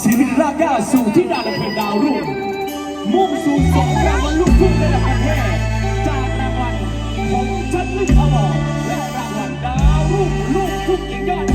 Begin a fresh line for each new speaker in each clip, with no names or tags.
ศิลปิรากหาสู่ที่ดาราเป็นดาวรุ่งมุ่งสู่สองรางวัลลูกทุ่งระประเทศจากรางวัลของชัดลึกอวอร์และรางวัลดาวรุ่งลูกทุ่งหญิงยอด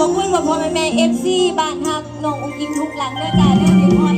พอะคุ
ณพ่อพ่อแม่เอฟ
ซีบ้านฮักน้องอุ้งอิงทุกหลังเด้อจ้าเนื่อพี่พ่อ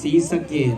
ศรี
สะเกด